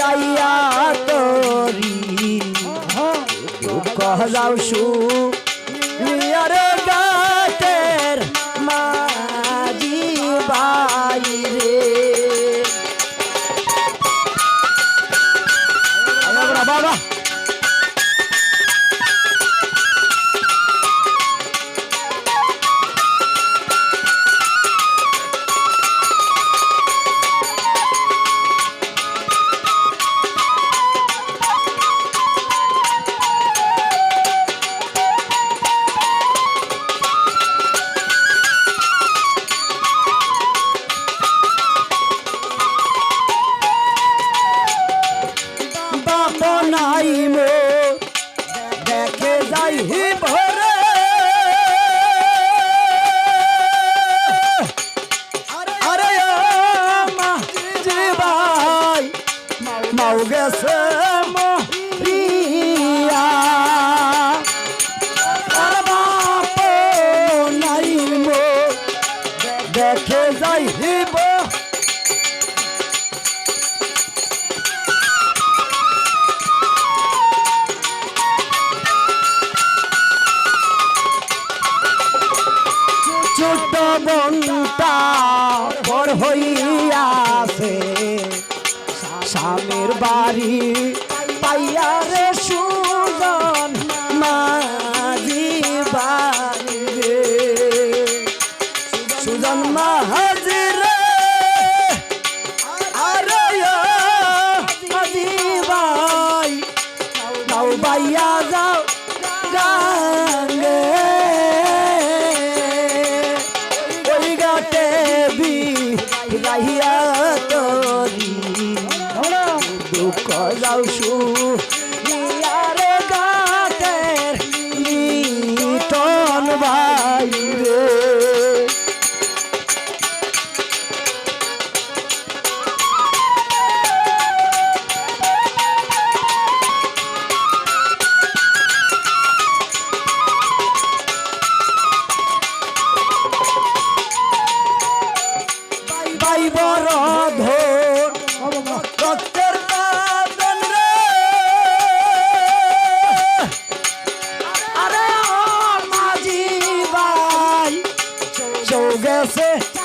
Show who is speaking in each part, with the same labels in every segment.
Speaker 1: রাইয়া তরি। কহলাও সু মাও গেছে মরিয়া বাপ নাই মো। দেখে যাই ছোট বনটা বড় হইয়াছে বাড়ি পাইয়া রে সুজন মাঝি বাড়ি রে। সুজন মাঝি রে আরে বাইয়া যাও গাঙ্গে যাও সু নিয়ারে গাতের নিতন ভাই রে ভাই বড় ধর আছে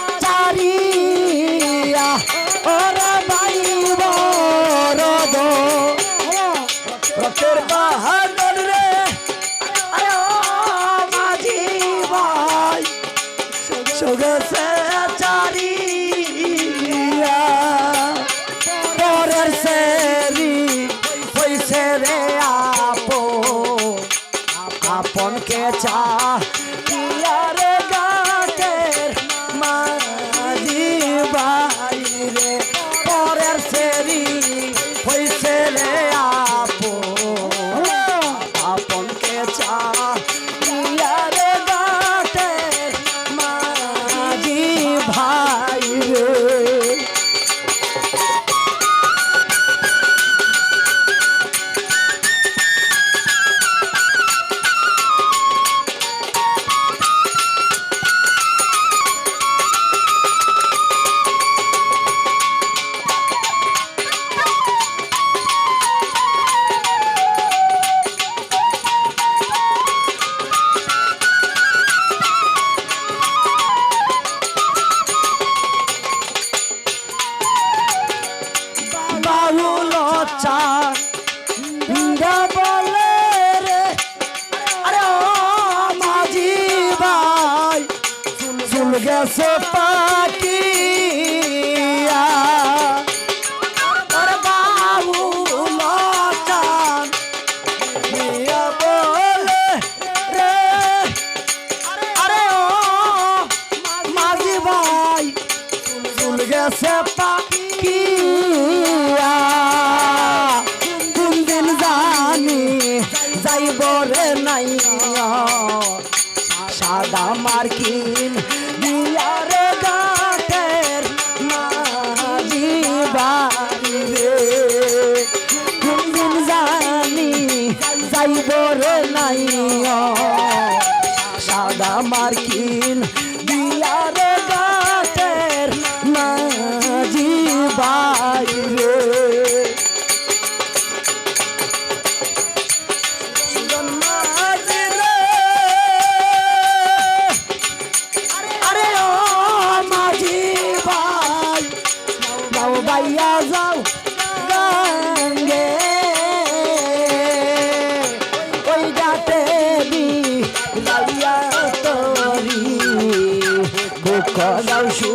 Speaker 1: গেছে পাকিয়া কোন দিন জানি যাইব রে নাই সাদা মার্কিন দিয়ার গাটের মাঝি বাড়ি রে। কোন দিন জানি যাইব রে নাই সাদা মার্কিন যাও গঙ্গে। ওই গাতে বি লাইয়া তরি। বুক দাও শু